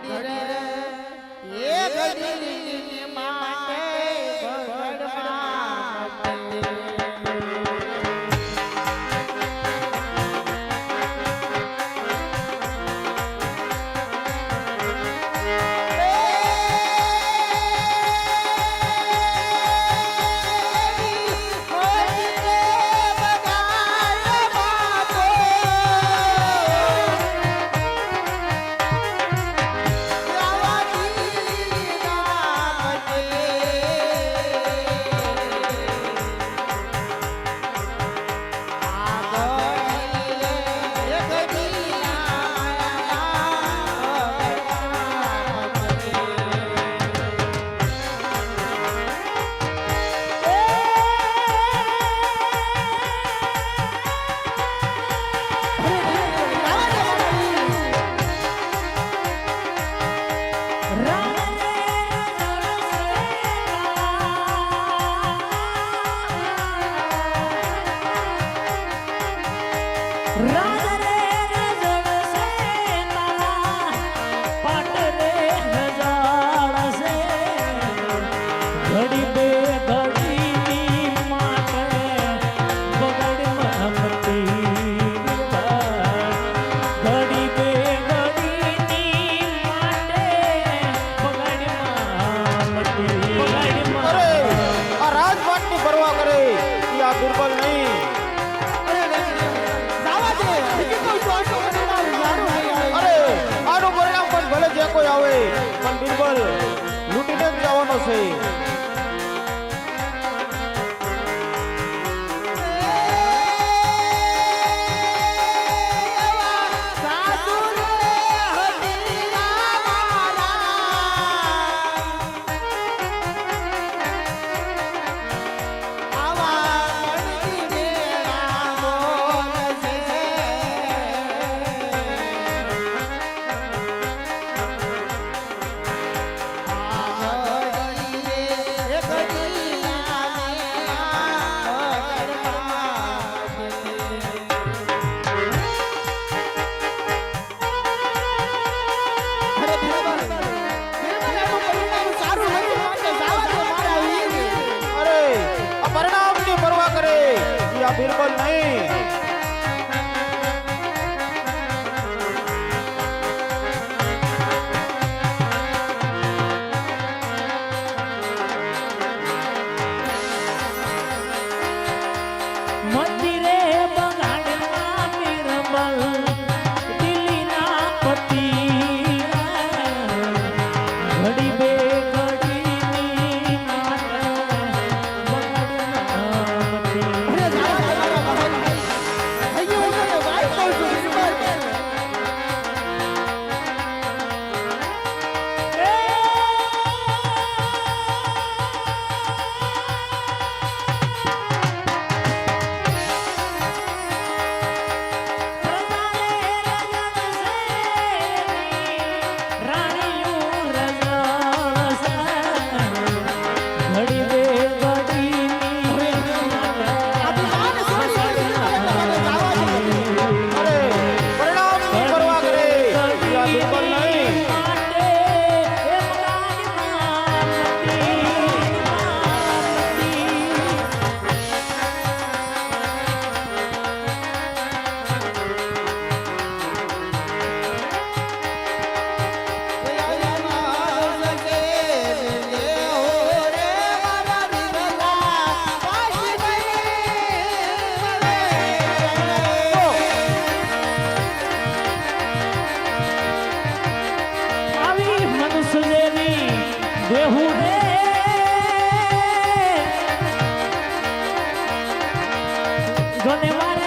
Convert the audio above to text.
ઘડી રે એ ઘડી ઘડી સોનેવાળા